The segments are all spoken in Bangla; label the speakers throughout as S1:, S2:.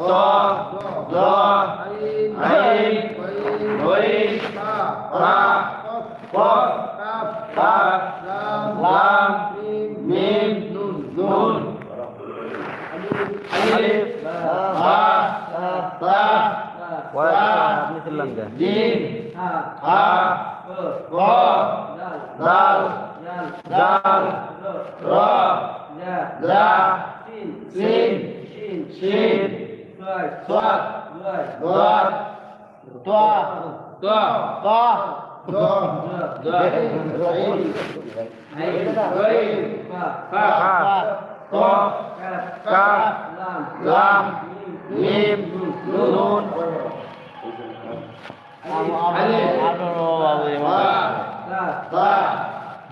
S1: ত দ আইন গইন ফা কফ কাফ লাম মিম নুন আলিফ বা তা জিম হা গ দাল জাল র জা সিন শিন সাদ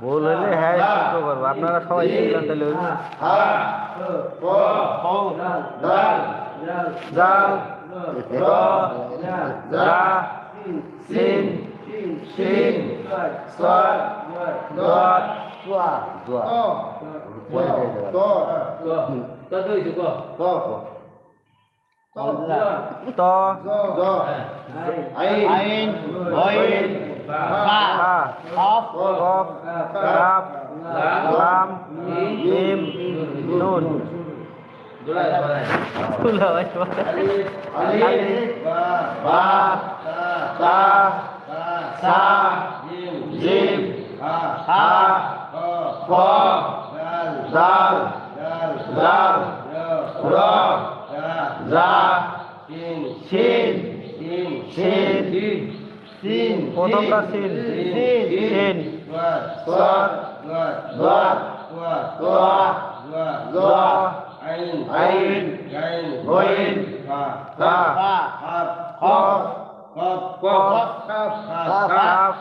S2: ভুল হইলে হ্যাঁ শুদ্ধ করব আপনারা সবাই শিখলেন তাহলে হইল না।
S1: হা ক দাল জাল র জা সিন শিন সাদ দাদ
S3: তোয়া তোয়া
S2: ত
S3: আইন গইন ফা
S2: ফা
S3: কফ
S2: কফ কাফ লাম তুলা ভাই
S1: আলিফ বা তা সা জিম হা ক দাল জাল র জা সিন শিন
S3: সিন
S2: প্রথমটা সিন সিন
S1: সাদ দাদ তোয়া জ আইন গইন ফা
S3: ফা
S1: কফ কফ
S2: কাফ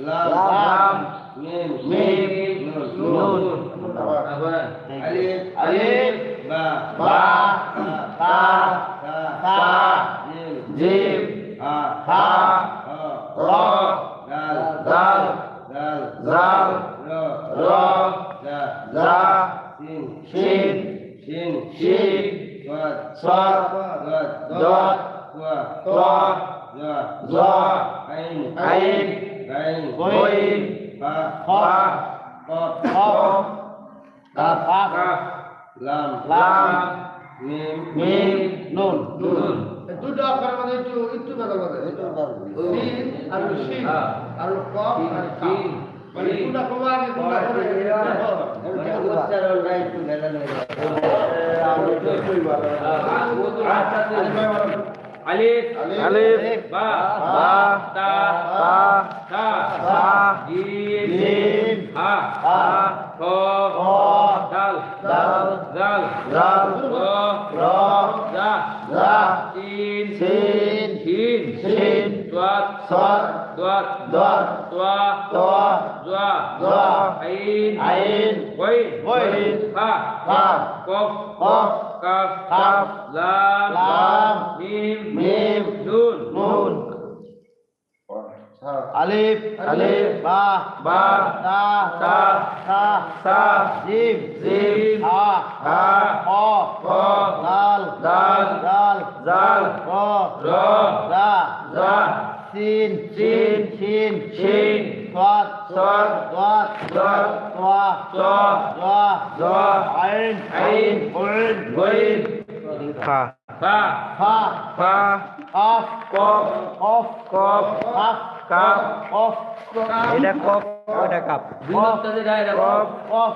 S2: লাম
S1: মিম নুন আলিফ বা তা সা জিম হা র দাল জাল র জা শিন শিন সাদ দাদ তোয়া জ আইন গইন ফা কফ কাফ লাম মিম
S3: নুন
S1: নুন
S4: দুটো অক্ষর মধ্যে একটু একটু কথা বলে সিন আর শিন আর কফ আর কাফ মানে দুটা কমা আগে দুটা করে
S1: আলিফ
S2: আলিফ
S1: বা
S2: বা
S1: তা
S2: তা
S1: সা
S2: সা
S1: জিম
S2: জিম
S1: হা
S2: হা
S1: খ
S2: খ
S1: দাল
S2: দাল
S1: জাল
S2: জাল
S1: র
S2: র
S1: জা
S2: জা
S1: সিন
S2: সিন
S1: শিন
S2: শিন
S1: দাদ
S2: সাদ
S1: দাদ
S2: দাদ
S1: তোয়া
S2: তোয়া
S1: জা
S2: জা
S1: আইন
S2: আইন
S1: গইন
S2: গইন
S1: ফা
S2: ফা
S1: কফ
S2: কফ
S1: কাফ
S2: কাফ
S1: লাম
S2: লাম
S1: মিম
S2: মিম
S1: নুন
S2: নুন।
S3: আলিফ
S2: আলিফ
S3: বা
S2: বা
S3: তা
S2: তা
S3: সা
S2: সা
S3: জিম
S2: জিম
S3: হা
S2: হা
S3: খ
S2: খ
S3: দাল
S2: দাল
S3: জাল
S2: জাল
S3: র
S2: র
S3: জা সিন
S2: সিন এটা কফ ওটা কাপ। কফ
S3: কফ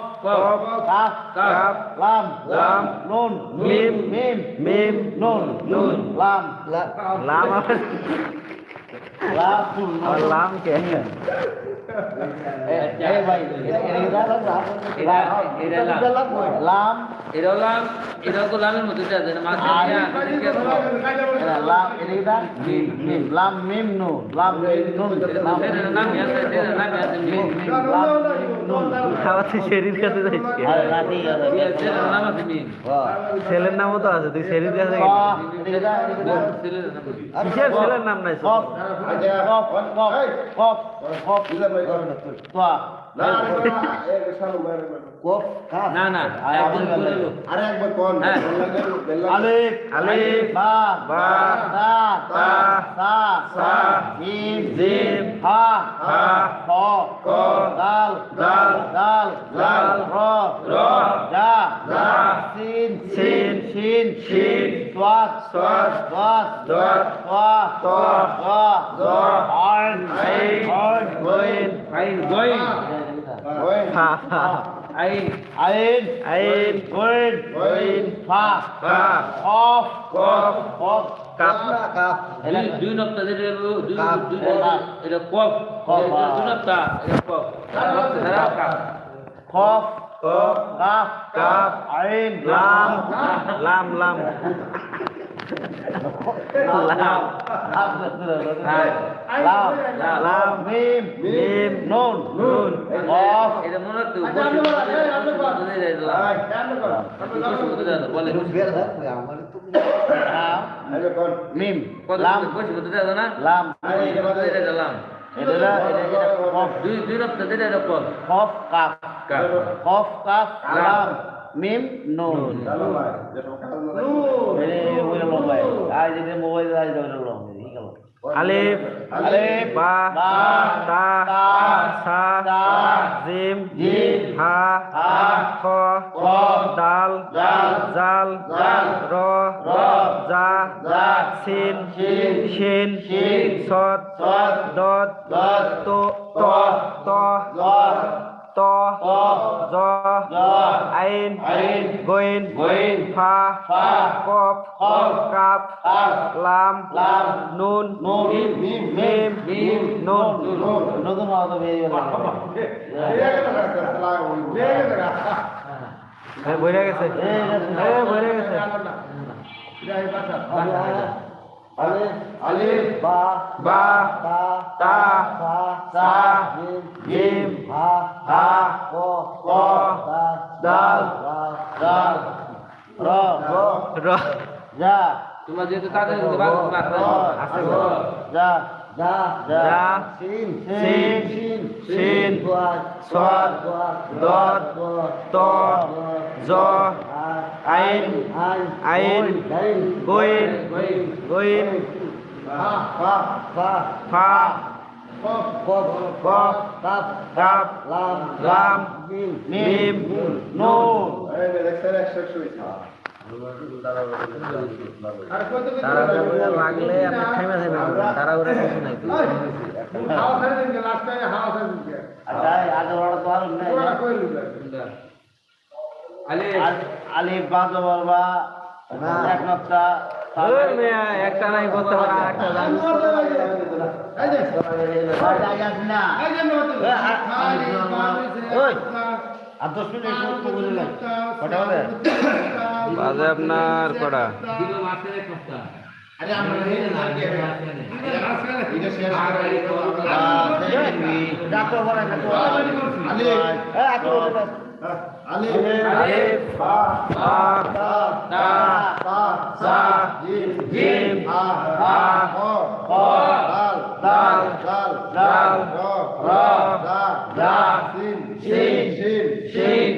S2: কাপ
S3: লাম
S2: লাম
S3: নুন
S2: মিম
S3: মিম
S2: মিম
S3: নুন
S2: নুন
S3: লাম।
S2: লাম আর লাম কে? ছেলের নামও তো আছে তুই শরীর কাছে
S1: ছেলের নাম
S2: ছেলের নাই?
S3: কফ।
S4: না না,
S1: একদিন করে লো।
S4: আরে একবার কোন।
S1: হ্যাঁ।
S3: আলিফ
S2: আলিফ,
S3: বা
S2: বা,
S3: তা
S2: তা,
S3: সা
S2: সা,
S3: জিম
S2: জিম,
S3: হা
S2: হা,
S3: ক
S2: ক,
S3: দাল
S2: দাল,
S3: দাল
S2: দাল,
S3: র
S2: র,
S3: যা
S2: যা,
S3: সিন
S2: সিন,
S3: শিন
S2: শিন,
S3: সাদ
S2: সাদ,
S3: দাদ
S2: দাদ,
S3: তা
S2: তা,
S3: দা
S2: দা,
S3: আইন
S2: আইন,
S3: আইন
S2: গইন,
S1: আইন গইন
S4: ওই
S2: ফা, ফা,
S1: আইন
S3: আইন
S2: আইন,
S3: গইন
S2: গইন,
S3: ফা
S2: ফা,
S3: কফ
S2: কফ,
S3: কফ
S2: কাফ,
S3: কাফ
S1: দুই দুই নক্তা যেটা দুই দুই। এটা কফ।
S3: কফ,
S1: এটা
S3: হ্যাঁ।
S1: দুই নক্তা এটা কফ। ধারা কাপ।
S3: কফ
S2: কফ,
S3: কাফ
S2: কাফ,
S3: আইন।
S2: লাম, লাম, লাম, লাম,
S1: হ্যাঁ
S3: লাম
S2: লাম,
S3: মিম
S2: মিম,
S3: নুন
S2: নুন,
S3: কফ
S1: এটা মনে রাখতে হবে,
S4: আচ্ছা,
S3: লাম মিম লাম লাম
S4: আরে, এটা
S1: এটা
S3: এটা এটা এটা কফ
S1: দুই দুই নক্তা যেটা এটা কফ
S3: কফ কাফ কফ কাফ লাম মিম নুন
S2: আলিফ,
S3: আলিফ
S2: বা, তা, সা, জিম, হা, খ, দাল,
S3: দাল,
S2: জাল, র, জা, সিন,
S3: শিন,
S2: সদ, দত, ত, গইন,
S3: গইন,
S2: ফা,
S3: ফা,
S2: কফ,
S3: কফ,
S2: কাপ,
S3: কাপ,
S2: লাম,
S3: লাম,
S2: নুন,
S3: নুন,
S2: মিম,
S3: মিম,
S2: মিম, নুন,
S3: নুন, নতুন হওয়া তো বেরিয়ে গেল
S2: এ, বইরা গেছে এ, বইরা গেছে
S3: আলিফ বা
S2: বা,
S3: তা
S2: তা,
S3: সা
S2: সা,
S3: জিম, হা
S2: হা,
S3: ক
S2: ক,
S3: দাল দাল র
S2: র,
S3: যা।
S1: তোমরা যেহেতু তাদের।
S3: যা। যা
S2: যা,
S3: সিন
S2: সিন,
S3: সিন
S2: শিন,
S3: সদ
S2: দত, ত, জ, আইন, আইন, গইন, গইন,
S3: ফা ফা
S2: ফা,
S3: কফ
S2: কফ,
S3: কাফ
S2: কাপ,
S3: লাম
S2: লাম,
S3: মিম
S2: মিম,
S3: নুন
S2: তাড়াহুড়া লাগলে আপনি।
S3: আচ্ছা এক
S2: একটা নাই করতে পারে আর
S3: দশ মিনিট বুঝলেন কটা হবে
S2: বাজে আপনার কটা
S3: ডাক্তার বলে
S2: আলিফ বা তা সা জিম হা দাল দাল র জা সিন শিন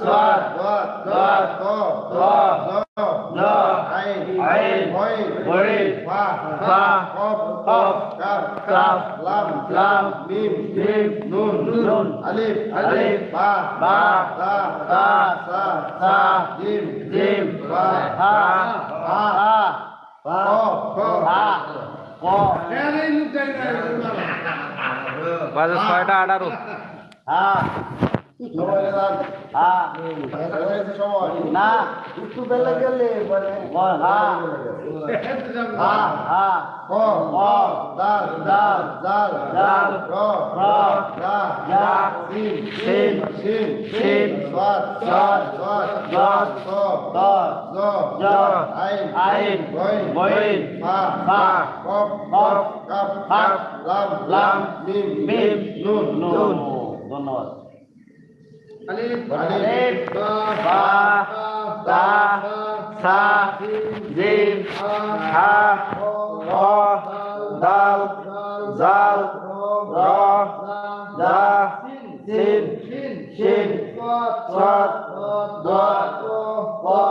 S2: সাদ দত ত জ আইন গইন ফা কফ কাফ লাম মিম নুন নুন
S3: আলিফ
S2: আলিফ
S3: বা
S2: বা
S3: তা
S2: তা সা
S3: জিম
S2: জিম
S3: বা
S2: হা
S3: হা বা হা ক
S2: বাজে ছয়টা আঠারো।
S3: হা হা না। একটু বেলা গেলে বলে হা হা হা ক ক দাল দাল দাল দাল র র দা যা সিন
S2: সিন
S3: সিন
S2: শিন
S3: সাদ
S2: সাদ
S3: দত
S2: দত
S3: ত
S2: জ
S3: জ
S2: আইন
S3: আইন
S2: গইন
S3: ফা
S2: ফা
S3: কফ
S2: কফ
S3: কাফ
S2: কাফ
S3: লাম
S2: লাম
S3: মিম
S2: মিম
S3: নুন।
S2: নুন।
S3: ধন্যবাদ।
S2: বা তা সা জিম হা হ দাল জাল র দা সিন
S3: শিন সাত দাত পা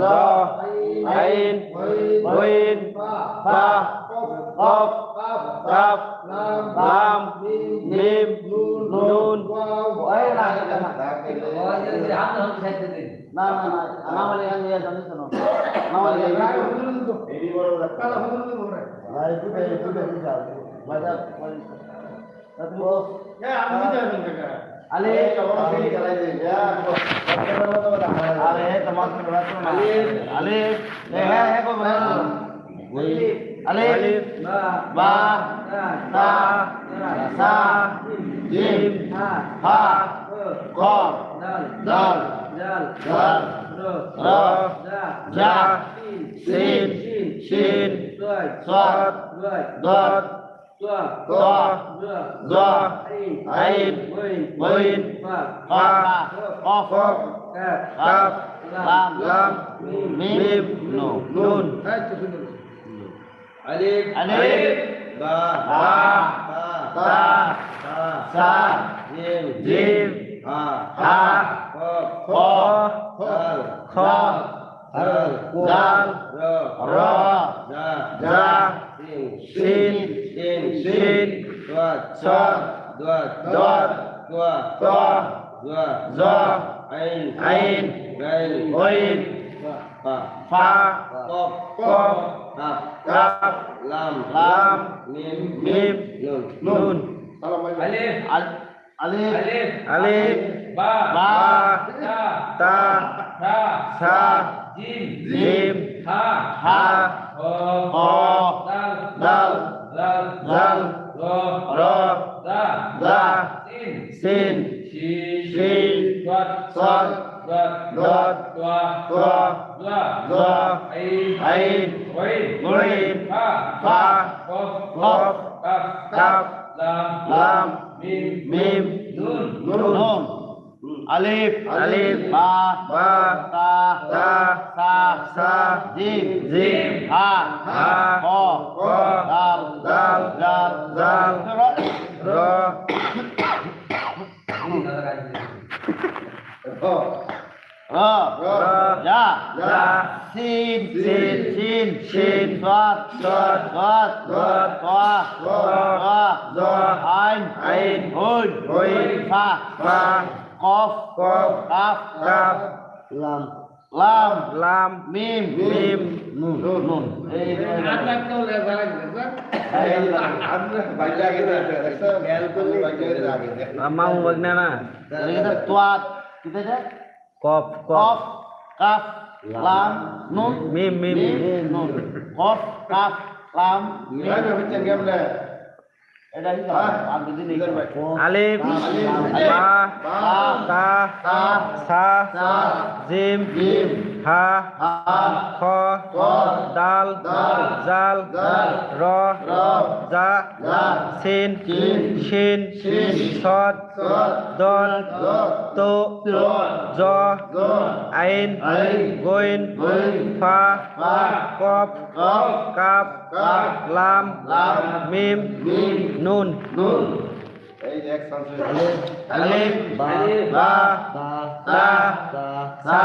S1: দ আইন বইন পা ধরে খাইতে দিন
S3: না না না আমার এখানে নিয়ে যান শোনো আমার এখানে এডি বড়
S4: কালা হুজুর হুজুর বলে
S3: ভাই তুই এই তুই এই যা মজা করে তো
S4: এ আমি যাবেন কাকা
S3: আলে আলে তোমার আলে আলে হ্যাঁ হ্যাঁ আলে
S2: আলিফ
S3: বা
S2: তা সা
S3: জিম
S2: হা
S3: হা ক
S1: দাল
S3: দাল
S1: জাল
S3: দাল
S1: র
S3: র
S1: জা
S3: জা
S2: সিন শিন
S1: দয়
S3: সাদ
S1: দয়
S3: দদ
S1: তোয়া
S3: ত
S1: জা
S3: জ
S2: আইন গইন
S4: তো
S1: আলিফ
S3: আলিফ
S2: বা
S3: বা তা সা
S2: জিম
S3: হা
S2: হা
S3: খ
S2: খ খ দাল
S3: র
S2: জা সিন শিন সাদ দদ ত জ আইন গইন ফা কফ কাফ লাম মিম নুন
S1: আলিফ
S3: আলিফ
S1: আলিফ
S2: আলিফ
S1: বা
S3: বা
S1: তা
S2: তা
S1: সা
S2: সা
S1: জিম
S2: জিম
S1: হা
S2: হা
S1: হ
S3: খ
S1: দাল
S2: দাল
S1: দাল
S2: দাল
S1: র
S2: র
S1: দা
S2: দা
S1: সিন
S2: সিন
S1: শিন
S2: শিন
S1: দত
S2: সাদ
S3: আলিফ
S2: আলিফ
S3: বা
S2: বা
S3: তা
S2: তা
S3: সা
S2: সা
S3: জিম
S2: জিম
S3: হা
S2: হা
S3: খ
S2: খ
S3: দাল
S2: দাল
S3: জাল
S2: জাল র
S3: র
S2: র
S3: যা
S2: যা
S3: সিন
S2: সিন
S3: সিন
S2: শিন
S3: সাদ
S2: সাদ
S3: সাদ
S2: দদ
S3: তোয়া
S2: ত জ
S3: আইন
S2: আইন
S3: হুন
S2: হুন
S3: ফা
S2: ফা
S3: কফ
S2: কফ
S3: কাফ
S2: কাফ
S3: লাম লাম
S2: লাম
S3: মিম
S2: মিম
S3: নুন নুন এই
S4: আপনি একটা লে ভালো করে
S2: মামু বগনা না
S3: তোয়া কিতে যা
S2: কফ
S3: কফ
S2: কফ
S3: লাম নুন
S2: মিম মিম
S3: নুন। কফ কাফ লাম মিম এটা কি আর দুদিন
S2: আলিফ বা তা সা জিম। হা খ দাল জাল র জা সিন শিন সদ দল তো জ আইন গইন ফা কফ কাপ লাম মিম নুন আলিফ বা তা সা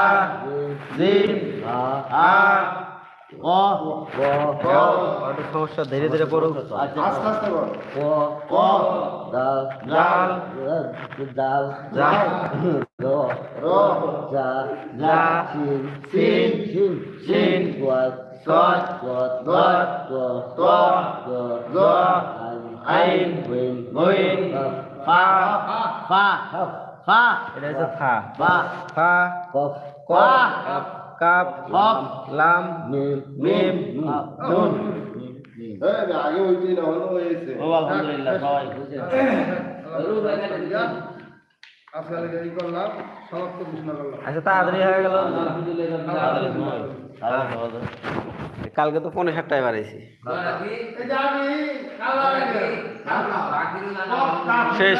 S2: জিম আ
S3: ক
S2: ক সমস্যা ধীরে ধীরে পড়ুক।
S3: ক দাল
S2: জাল
S3: দাল
S2: জা
S3: র যা
S2: যা।
S3: সিন
S2: সিন
S3: সিন
S2: শিন
S3: ওয়াত
S2: সদ
S3: ওয়াত
S2: দদ
S3: ত
S2: ত জ আইন গইন ফা
S3: ফা ফা
S2: এটা হচ্ছে ফা
S3: ফা
S2: ফা
S3: কফ
S2: কফ কাপ
S3: কফ
S2: লাম
S3: মিম
S2: মিম নুন
S3: ও আলহামদুলিল্লাহ সবাই
S4: আজকাল এই করলাম সমাপ্ত ঘোষণা করলাম
S2: আচ্ছা তাড়াতাড়ি হয়ে গেল
S1: আলহামদুলিল্লাহ
S2: কালকে তো পনেরো সাতটায় বাড়াইছি। শেষ।